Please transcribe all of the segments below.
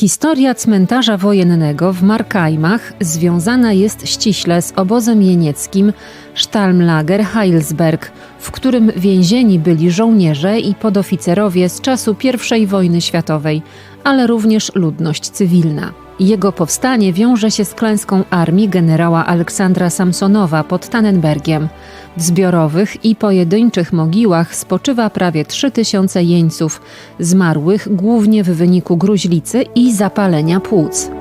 Historia cmentarza wojennego w Markajmach związana jest ściśle z obozem jenieckim Stalmlager Heilsberg, w którym więzieni byli żołnierze i podoficerowie z czasu I wojny światowej, ale również ludność cywilna. Jego powstanie wiąże się z klęską armii generała Aleksandra Samsonowa pod Tannenbergiem. W zbiorowych i pojedynczych mogiłach spoczywa prawie 3000 jeńców, zmarłych głównie w wyniku gruźlicy i zapalenia płuc.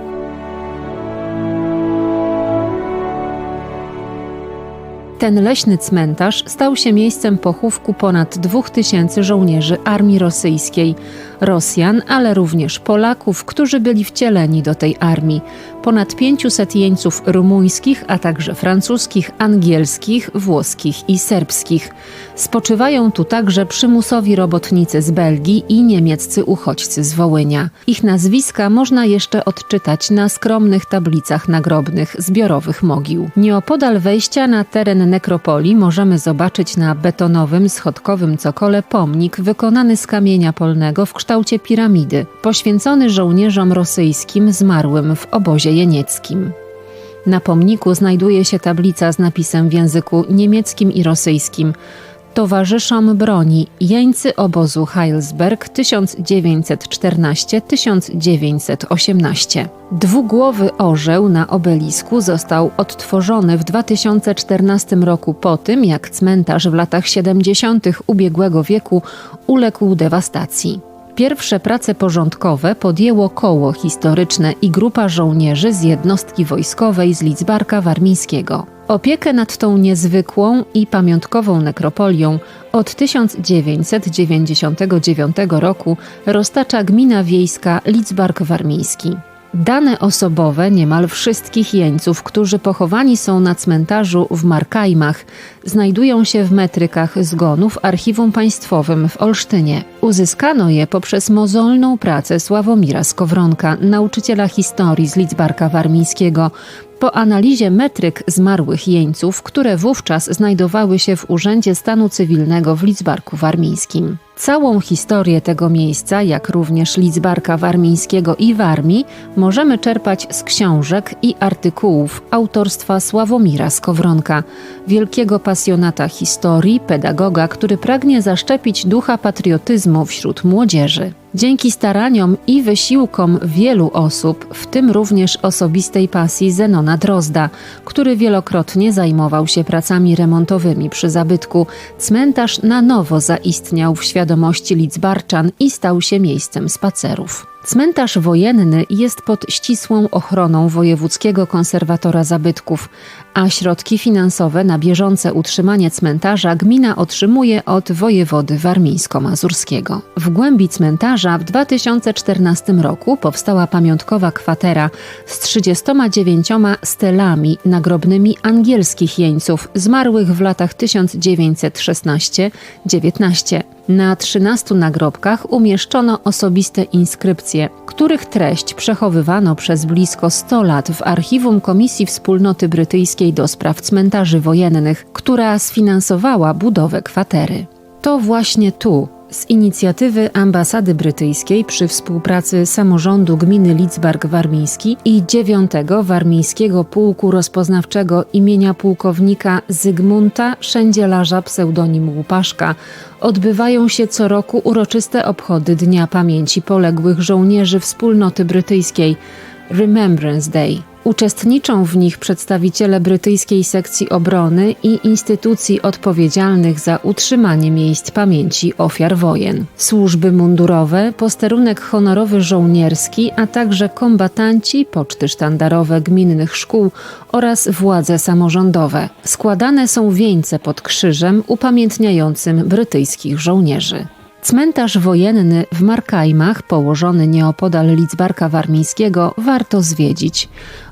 Ten leśny cmentarz stał się miejscem pochówku ponad 2000 żołnierzy armii rosyjskiej, Rosjan, ale również Polaków, którzy byli wcieleni do tej armii, ponad 500 jeńców rumuńskich, a także francuskich, angielskich, włoskich i serbskich. Spoczywają tu także przymusowi robotnicy z Belgii i niemieccy uchodźcy z Wołynia. Ich nazwiska można jeszcze odczytać na skromnych tablicach nagrobnych zbiorowych mogił. Nieopodal wejścia na teren nekropolii możemy zobaczyć na betonowym, schodkowym cokole pomnik wykonany z kamienia polnego w kształcie piramidy, poświęcony żołnierzom rosyjskim zmarłym w obozie jenieckim. Na pomniku znajduje się tablica z napisem w języku niemieckim i rosyjskim towarzyszom broni jeńcy obozu Heilsberg 1914-1918. Dwugłowy orzeł na obelisku został odtworzony w 2014 roku po tym, jak cmentarz w latach 70. ubiegłego wieku uległ dewastacji. Pierwsze prace porządkowe podjęło koło historyczne i grupa żołnierzy z jednostki wojskowej z Lidzbarka Warmińskiego. Opiekę nad tą niezwykłą i pamiątkową nekropolią od 1999 roku roztacza gmina wiejska Lidzbark Warmiński. Dane osobowe niemal wszystkich jeńców, którzy pochowani są na cmentarzu w Markajmach, znajdują się w metrykach zgonów Archiwum Państwowym w Olsztynie. Uzyskano je poprzez mozolną pracę Sławomira Skowronka, nauczyciela historii z Lidzbarka Warmińskiego, po analizie metryk zmarłych jeńców, które wówczas znajdowały się w Urzędzie Stanu Cywilnego w Lidzbarku Warmińskim. Całą historię tego miejsca, jak również Lidzbarka Warmińskiego i Warmii, możemy czerpać z książek i artykułów autorstwa Sławomira Skowronka, wielkiego pasjonata historii, pedagoga, który pragnie zaszczepić ducha patriotyzmu wśród młodzieży. Dzięki staraniom i wysiłkom wielu osób, w tym również osobistej pasji Zenona Drozda, który wielokrotnie zajmował się pracami remontowymi przy zabytku, cmentarz na nowo zaistniał w świadomości Lidzbarczan i stał się miejscem spacerów. Cmentarz wojenny jest pod ścisłą ochroną Wojewódzkiego Konserwatora Zabytków, a środki finansowe na bieżące utrzymanie cmentarza gmina otrzymuje od wojewody warmińsko-mazurskiego. W głębi cmentarza w 2014 roku powstała pamiątkowa kwatera z 39 stelami nagrobnymi angielskich jeńców zmarłych w latach 1916-19. Na 13 nagrobkach umieszczono osobiste inskrypcje, których treść przechowywano przez blisko 100 lat w archiwum Komisji Wspólnoty Brytyjskiej do spraw cmentarzy wojennych, która sfinansowała budowę kwatery. To właśnie tu, z inicjatywy ambasady brytyjskiej przy współpracy samorządu gminy Lidzbark Warmiński i 9 Warmińskiego Pułku Rozpoznawczego imienia pułkownika Zygmunta Szędzielarza pseudonim Łupaszka. Odbywają się co roku uroczyste obchody Dnia Pamięci Poległych Żołnierzy Wspólnoty Brytyjskiej Remembrance Day. Uczestniczą w nich przedstawiciele brytyjskiej sekcji obrony i instytucji odpowiedzialnych za utrzymanie miejsc pamięci ofiar wojen. Służby mundurowe, posterunek honorowy żołnierski, a także kombatanci, poczty sztandarowe gminnych szkół oraz władze samorządowe. Składane są wieńce pod krzyżem upamiętniającym brytyjskich żołnierzy. Cmentarz wojenny w Markajmach, położony nieopodal Lidzbarka Warmińskiego, warto zwiedzić.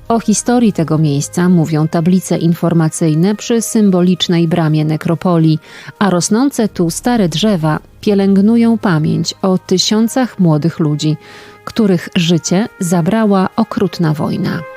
O historii tego miejsca mówią tablice informacyjne przy symbolicznej bramie nekropolii, a rosnące tu stare drzewa pielęgnują pamięć o tysiącach młodych ludzi, których życie zabrała okrutna wojna.